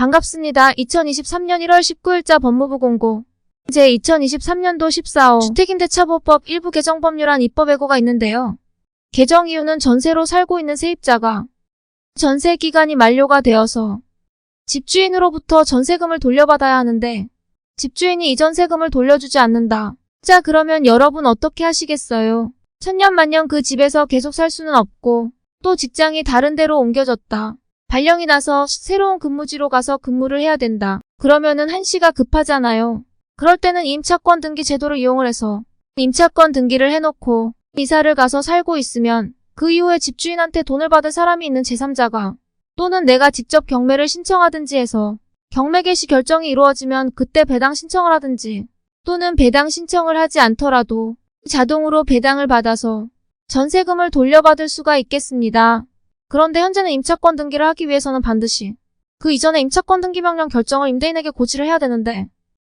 반갑습니다. 2023년 1월 19일자 법무부 공고. 제 2023년도 14호 주택임대차보법 일부 개정 법률안 입법 예고가 있는데요. 개정 이유는 전세로 살고 있는 세입자가 전세 기간이 만료가 되어서 집주인으로부터 전세금을 돌려받아야 하는데 집주인이 이 전세금을 돌려주지 않는다. 자 그러면 여러분 어떻게 하시겠어요? 천년만년 그 집에서 계속 살 수는 없고 또 직장이 다른 데로 옮겨졌다. 발령이 나서 새로운 근무지로 가서 근무를 해야 된다. 그러면은 한시가 급하잖아요. 그럴 때는 임차권 등기 제도를 이용을 해서 임차권 등기를 해놓고 이사를 가서 살고 있으면 그 이후에 집주인한테 돈을 받을 사람이 있는 제3자가 또는 내가 직접 경매를 신청하든지 해서 경매 개시 결정이 이루어지면 그때 배당 신청을 하든지 또는 배당 신청을 하지 않더라도 자동으로 배당을 받아서 전세금을 돌려받을 수가 있겠습니다. 그런데 현재는 임차권 등기를 하기 위해서는 반드시 그 이전에 임차권 등기 명령 결정을 임대인에게 고지를 해야 되는데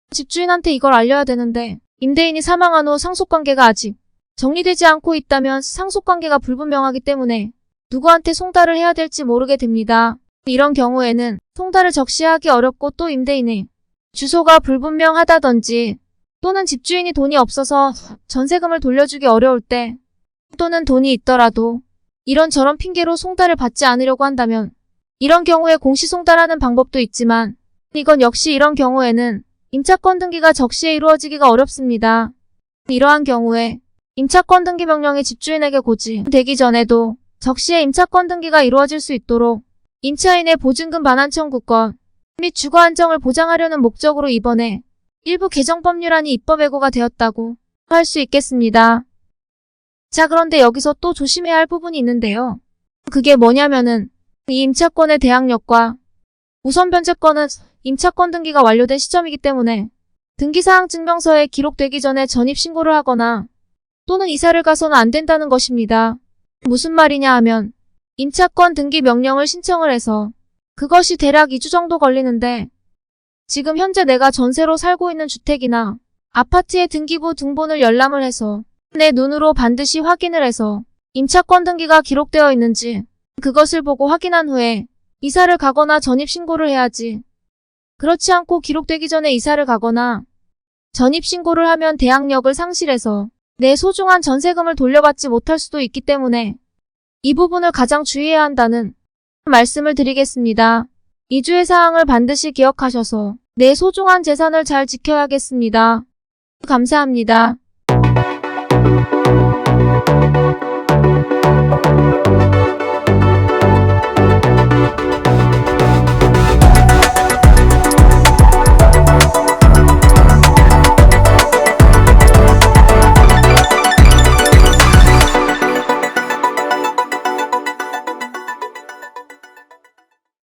집주인한테 이걸 알려야 되는데 임대인이 사망한 후 상속관계가 아직 정리되지 않고 있다면 상속관계가 불분명하기 때문에 누구한테 송달을 해야 될지 모르게 됩니다. 이런 경우에는 송달을 적시하기 어렵고 또 임대인의 주소가 불분명하다든지 또는 집주인이 돈이 없어서 전세금을 돌려주기 어려울 때 또는 돈이 있더라도 이런저런 핑계로 송달을 받지 않으려고 한다면 이런 경우에 공시송달하는 방법도 있지만 이건 역시 이런 경우에는 임차권 등기가 적시에 이루어지기가 어렵습니다. 이러한 경우에 임차권 등기 명령이 집주인에게 고지되기 전에도 적시에 임차권 등기가 이루어질 수 있도록 임차인의 보증금 반환 청구권 및 주거 안정을 보장하려는 목적으로 이번에 일부 개정 법률안이 입법 예고가 되었다고 할 수 있겠습니다. 자 그런데 여기서 또 조심해야 할 부분이 있는데요. 그게 뭐냐면은 이 임차권의 대항력과 우선 변제권은 임차권 등기가 완료된 시점이기 때문에 등기사항 증명서에 기록되기 전에 전입신고를 하거나 또는 이사를 가서는 안 된다는 것입니다. 무슨 말이냐 하면 임차권 등기 명령을 신청을 해서 그것이 대략 2주 정도 걸리는데 지금 현재 내가 전세로 살고 있는 주택이나 아파트의 등기부 등본을 열람을 해서 내 눈으로 반드시 확인을 해서 임차권 등기가 기록되어 있는지 그것을 보고 확인한 후에 이사를 가거나 전입신고를 해야지. 그렇지 않고 기록되기 전에 이사를 가거나 전입신고를 하면 대항력을 상실해서 내 소중한 전세금을 돌려받지 못할 수도 있기 때문에 이 부분을 가장 주의해야 한다는 말씀을 드리겠습니다. 이주의 사항을 반드시 기억하셔서 내 소중한 재산을 잘 지켜야겠습니다. 감사합니다. thank you